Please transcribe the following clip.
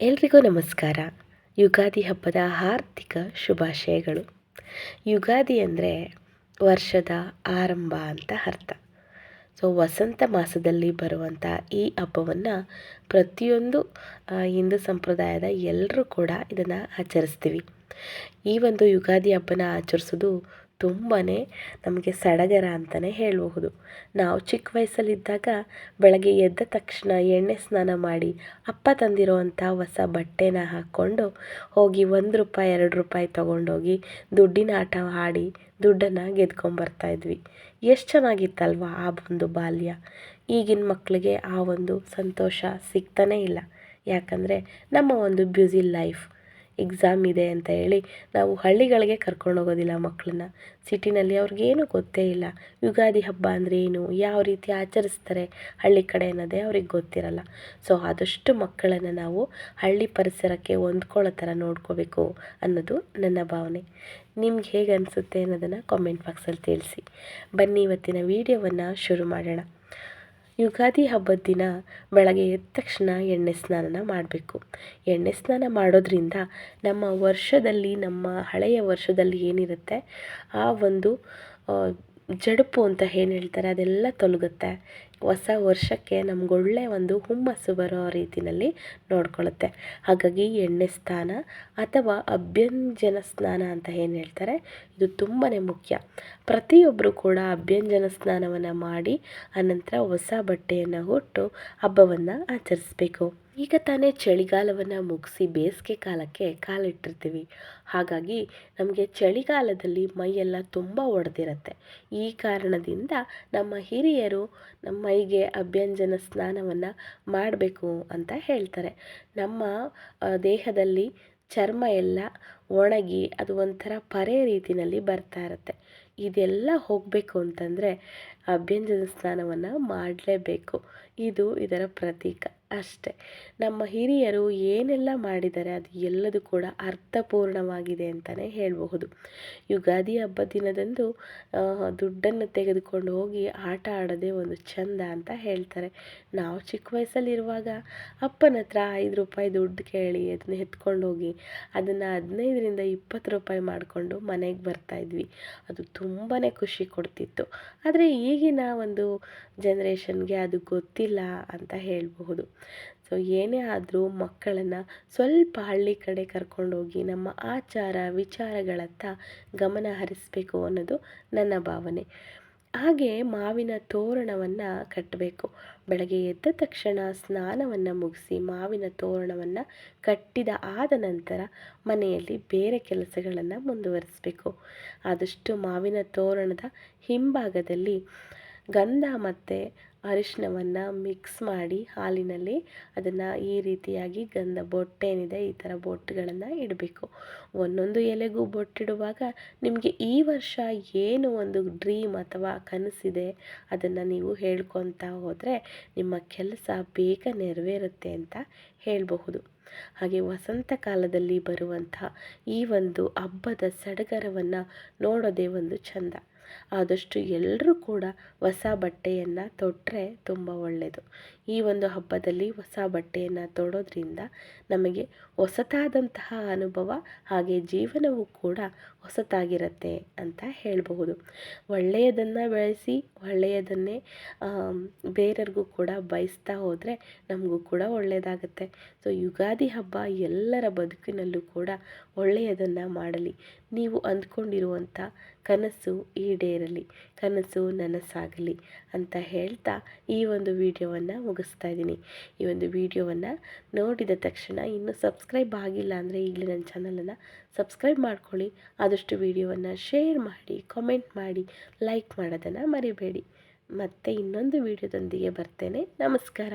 ಎಲ್ರಿಗೂ ನಮಸ್ಕಾರ. ಯುಗಾದಿ ಹಬ್ಬದ ಹಾರ್ದಿಕ ಶುಭಾಶಯಗಳು. ಯುಗಾದಿ ಅಂದರೆ ವರ್ಷದ ಆರಂಭ ಅಂತ ಅರ್ಥ. ಸೊ ವಸಂತ ಮಾಸದಲ್ಲಿ ಬರುವಂಥ ಈ ಹಬ್ಬವನ್ನು ಪ್ರತಿಯೊಂದು ಹಿಂದೂ ಸಂಪ್ರದಾಯದ ಎಲ್ಲರೂ ಕೂಡ ಇದನ್ನು ಆಚರಿಸ್ತೀವಿ. ಈ ಒಂದು ಯುಗಾದಿ ಹಬ್ಬನ ಆಚರಿಸೋದು ತುಂಬಾ ನಮಗೆ ಸಡಗರ ಅಂತಲೇ ಹೇಳಬಹುದು. ನಾವು ಚಿಕ್ಕ ವಯಸ್ಸಲ್ಲಿದ್ದಾಗ ಬೆಳಗ್ಗೆ ಎದ್ದ ತಕ್ಷಣ ಎಣ್ಣೆ ಸ್ನಾನ ಮಾಡಿ ಅಪ್ಪ ತಂದಿರುವಂಥ ಹೊಸ ಬಟ್ಟೆನ ಹಾಕ್ಕೊಂಡು ಹೋಗಿ ಒಂದು ರೂಪಾಯಿ, ಎರಡು ರೂಪಾಯಿ ತೊಗೊಂಡೋಗಿ ದುಡ್ಡಿನ ಆಟ ಆಡಿ ದುಡ್ಡನ್ನು ಗೆದ್ಕೊಂಬರ್ತಾ ಇದ್ವಿ. ಎಷ್ಟು ಚೆನ್ನಾಗಿತ್ತಲ್ವ ಆ ಒಂದು ಬಾಲ್ಯ. ಈಗಿನ ಮಕ್ಕಳಿಗೆ ಆ ಒಂದು ಸಂತೋಷ ಸಿಗ್ತಾನೇ ಇಲ್ಲ. ಯಾಕಂದರೆ ನಮ್ಮ ಒಂದು ಬ್ಯುಸಿ ಲೈಫ್ ಎಕ್ಸಾಮ್ ಇದೆ ಅಂತ ಹೇಳಿ ನಾವು ಹಳ್ಳಿಗಳಿಗೆ ಕರ್ಕೊಂಡು ಹೋಗೋದಿಲ್ಲ ಮಕ್ಕಳನ್ನ ಸಿಟಿನಲ್ಲಿ ಅವ್ರಿಗೇನು ಗೊತ್ತೇ ಇಲ್ಲ. ಯುಗಾದಿ ಹಬ್ಬ ಅಂದರೆ ಏನು? ಯಾವ ರೀತಿ ಆಚರಿಸ್ತಾರೆ ಹಳ್ಳಿ ಕಡೆ ಅನ್ನೋದೇ ಅವ್ರಿಗೆ ಗೊತ್ತಿರಲ್ಲ. ಸೊ ಆದಷ್ಟು ಮಕ್ಕಳನ್ನು ನಾವು ಹಳ್ಳಿ ಪರಿಸರಕ್ಕೆ ಹೊಂದ್ಕೊಳ್ಳೋ ಥರ ನೋಡ್ಕೋಬೇಕು ಅನ್ನೋದು ನನ್ನ ಭಾವನೆ. ನಿಮ್ಗೆ ಹೇಗೆ ಅನಿಸುತ್ತೆ ಅನ್ನೋದನ್ನು ಕಾಮೆಂಟ್ ಬಾಕ್ಸಲ್ಲಿ ತಿಳಿಸಿ. ಬನ್ನಿ, ಇವತ್ತಿನ ವೀಡಿಯೋವನ್ನು ಶುರು ಮಾಡೋಣ. ಯುಗಾದಿ ಹಬ್ಬದ ದಿನ ಬೆಳಗ್ಗೆ ಎದ್ದ ತಕ್ಷಣ ಎಣ್ಣೆ ಸ್ನಾನ ಮಾಡಬೇಕು. ಎಣ್ಣೆ ಸ್ನಾನ ಮಾಡೋದ್ರಿಂದ ನಮ್ಮ ವರ್ಷದಲ್ಲಿ, ನಮ್ಮ ಹಳೆಯ ವರ್ಷದಲ್ಲಿ ಏನಿರುತ್ತೆ? ಆ ಒಂದು ಜಡುಪು ಅಂತ ಏನು ಹೇಳ್ತಾರೆ? ಅದೆಲ್ಲ ತೊಲಗುತ್ತೆ. ಹೊಸ ವರ್ಷಕ್ಕೆ ನಮ್ಗೆ ಒಂದು ಹುಮ್ಮಸ್ಸು ಬರೋ ರೀತಿಯಲ್ಲಿ ನೋಡ್ಕೊಳ್ಳುತ್ತೆ ಹಾಗಾಗಿ ಎಣ್ಣೆ ಸ್ನಾನ ಅಥವಾ ಅಭ್ಯಂಜನ ಸ್ನಾನ ಅಂತ ಏನು ಹೇಳ್ತಾರೆ? ಇದು ತುಂಬಾ ಮುಖ್ಯ. ಪ್ರತಿಯೊಬ್ಬರು ಕೂಡ ಅಭ್ಯಂಜನ ಸ್ನಾನವನ್ನು ಮಾಡಿ ಆನಂತರ ಹೊಸ ಬಟ್ಟೆಯನ್ನು ಉಟ್ಟು ಹಬ್ಬವನ್ನು ಆಚರಿಸ್ಬೇಕು. ಈಗ ತಾನೇ ಚಳಿಗಾಲವನ್ನು ಮುಗಿಸಿ ಬೇಸಿಗೆ ಕಾಲಕ್ಕೆ ಕಾಲಿಟ್ಟಿರ್ತೀವಿ. ಹಾಗಾಗಿ ನಮಗೆ ಚಳಿಗಾಲದಲ್ಲಿ ಮೈಯೆಲ್ಲ ತುಂಬ ಒಡೆದಿರುತ್ತೆ. ಈ ಕಾರಣದಿಂದ ನಮ್ಮ ಹಿರಿಯರು, ನಮ್ಮ ಮೈಗೆ ಅಭ್ಯಂಜನ ಸ್ನಾನವನ್ನು ಮಾಡಬೇಕು ಅಂತ ಹೇಳ್ತಾರೆ. ನಮ್ಮ ದೇಹದಲ್ಲಿ ಚರ್ಮ ಎಲ್ಲ ಒಣಗಿ ಅದು ಒಂಥರ ಪರೆ ರೀತಿಯಲ್ಲಿ ಬರ್ತಾ ಇರುತ್ತೆ. ಇದೆಲ್ಲ ಹೋಗಬೇಕು ಅಂತಂದರೆ ಅಭ್ಯಂಜನ ಸ್ನಾನವನ್ನು ಮಾಡಲೇಬೇಕು. ಇದು ಇದರ ಪ್ರತೀಕ. ಅಷ್ಟೆ. ನಮ್ಮ ಹಿರಿಯರು ಏನೆಲ್ಲ ಮಾಡಿದ್ದಾರೆ ಅದು ಎಲ್ಲದೂ ಕೂಡ ಅರ್ಥಪೂರ್ಣವಾಗಿದೆ ಅಂತಲೇ ಹೇಳಬಹುದು. ಯುಗಾದಿ ಹಬ್ಬ ದಿನದಂದು ದುಡ್ಡನ್ನು ತೆಗೆದುಕೊಂಡು ಹೋಗಿ ಆಟ ಆಡೋದೇ ಒಂದು ಚಂದ ಅಂತ ಹೇಳ್ತಾರೆ. ನಾವು ಚಿಕ್ಕ ವಯಸ್ಸಲ್ಲಿರುವಾಗ ಅಪ್ಪನ ಹತ್ರ ಐದು ರೂಪಾಯಿ ದುಡ್ಡು ಕೇಳಿ ಅದನ್ನ ಎತ್ಕೊಂಡು ಹೋಗಿ, ಅದನ್ನು ಹದಿನೈದರಿಂದ ಇಪ್ಪತ್ತು ರೂಪಾಯಿ ಮಾಡಿಕೊಂಡು ಮನೆಗೆ ಬರ್ತಾಯಿದ್ವಿ ಅದು ತುಂಬಾ ಖುಷಿ ಕೊಡ್ತಿತ್ತು. ಆದರೆ ಈಗಿನ ಒಂದು ಜನ್ರೇಷನ್ಗೆ ಅದು ಗೊತ್ತಿಲ್ಲ ಅಂತ ಹೇಳಬಹುದು. ಸೊ ಏನೇ ಆದರೂ ಮಕ್ಕಳನ್ನು ಸ್ವಲ್ಪ ಹಳ್ಳಿ ಕಡೆ ಕರ್ಕೊಂಡೋಗಿ ನಮ್ಮ ಆಚಾರ ವಿಚಾರಗಳತ್ತ ಗಮನ ಹರಿಸಬೇಕು ಅನ್ನೋದು ನನ್ನ ಭಾವನೆ. ಹಾಗೆ ಮಾವಿನ ತೋರಣವನ್ನು ಕಟ್ಟಬೇಕು ಬೆಳಗ್ಗೆ ಎದ್ದ ತಕ್ಷಣ ಸ್ನಾನವನ್ನು ಮುಗಿಸಿ ಮಾವಿನ ತೋರಣವನ್ನು ಕಟ್ಟಿದ ಆದ ನಂತರ ಮನೆಯಲ್ಲಿ ಬೇರೆ ಕೆಲಸಗಳನ್ನು ಮುಂದುವರಿಸಬೇಕು. ಆದಷ್ಟು ಮಾವಿನ ತೋರಣದ ಹಿಂಭಾಗದಲ್ಲಿ ಗಂಧ ಮತ್ತು ಅರಿಶಿನವನ್ನು ಮಿಕ್ಸ್ ಮಾಡಿ ಹಾಲಿನಲ್ಲಿ ಅದನ್ನು ಈ ರೀತಿಯಾಗಿ ಗಂಧ ಬೊಟ್ಟೇನಿದೆ ಈ ಥರ ಬೊಟ್ಟುಗಳನ್ನು ಇಡಬೇಕು. ಒಂದೊಂದು ಎಲೆಗೂ ಬೊಟ್ಟಿಡುವಾಗ ನಿಮಗೆ ಈ ವರ್ಷ ಏನು ಒಂದು ಡ್ರೀಮ್ ಅಥವಾ ಕನಸಿದೆ ಅದನ್ನು ನೀವು ಹೇಳ್ಕೊತಾ ಹೋದರೆ ನಿಮ್ಮ ಕೆಲಸ ಬೇಗ ನೆರವೇರುತ್ತೆ ಅಂತ ಹೇಳಬಹುದು. ಹಾಗೆ ವಸಂತ ಕಾಲದಲ್ಲಿ ಬರುವಂಥ ಈ ಒಂದು ಹಬ್ಬದ ಸಡಗರವನ್ನು ನೋಡೋದೇ ಒಂದು ಚೆಂದ. ಆದಷ್ಟು ಎಲ್ಲರೂ ಕೂಡ ಹೊಸ ಬಟ್ಟೆಯನ್ನು ತೊಟ್ಟರೆ ತುಂಬ ಒಳ್ಳೆಯದು ಈ ಒಂದು ಹಬ್ಬದಲ್ಲಿ ಹೊಸ ಬಟ್ಟೆಯನ್ನು ತೊಡೋದ್ರಿಂದ ನಮಗೆ ಹೊಸತಾದಂತಹ ಅನುಭವ ಹಾಗೆ ಜೀವನವೂ ಕೂಡ ಹೊಸತಾಗಿರುತ್ತೆ ಅಂತ ಹೇಳಬಹುದು. ಒಳ್ಳೆಯದನ್ನು ಬೆಳೆಸಿ, ಒಳ್ಳೆಯದನ್ನೇ ಬೇರೆಯವ್ರಿಗೂ ಕೂಡ ಬಯಸ್ತಾ ಹೋದರೆ ನಮಗೂ ಕೂಡ ಒಳ್ಳೆಯದಾಗುತ್ತೆ. ಸೊ, ಯುಗಾದಿ ಹಬ್ಬ ಎಲ್ಲರ ಬದುಕಿನಲ್ಲೂ ಕೂಡ ಒಳ್ಳೆಯದನ್ನು ಮಾಡಲಿ. ನೀವು ಅಂದ್ಕೊಂಡಿರುವಂಥ ಕನಸು ಈಡೇರಲಿ ಕನಸು ನನಸಾಗಲಿ ಅಂತ ಹೇಳ್ತಾ ಈ ಒಂದು ವಿಡಿಯೋವನ್ನು ಮುಗಿಸ್ತಾ ಇದ್ದೀನಿ. ಈ ಒಂದು ವಿಡಿಯೋವನ್ನು ನೋಡಿದ ತಕ್ಷಣ ಇನ್ನೂ ಸಬ್ಸ್ಕ್ರೈಬ್ ಆಗಿಲ್ಲ ಅಂದರೆ ಈಗಲೇ ನನ್ನ ಚಾನಲನ್ನು ಸಬ್ಸ್ಕ್ರೈಬ್ ಮಾಡ್ಕೊಳ್ಳಿ. ಆದಷ್ಟು ವಿಡಿಯೋವನ್ನು ಶೇರ್ ಮಾಡಿ, ಕಾಮೆಂಟ್ ಮಾಡಿ, ಲೈಕ್ ಮಾಡೋದನ್ನು ಮರಿಬೇಡಿ. ಮತ್ತೆ ಇನ್ನೊಂದು ವಿಡಿಯೋದೊಂದಿಗೆ ಬರ್ತೇನೆ. ನಮಸ್ಕಾರ.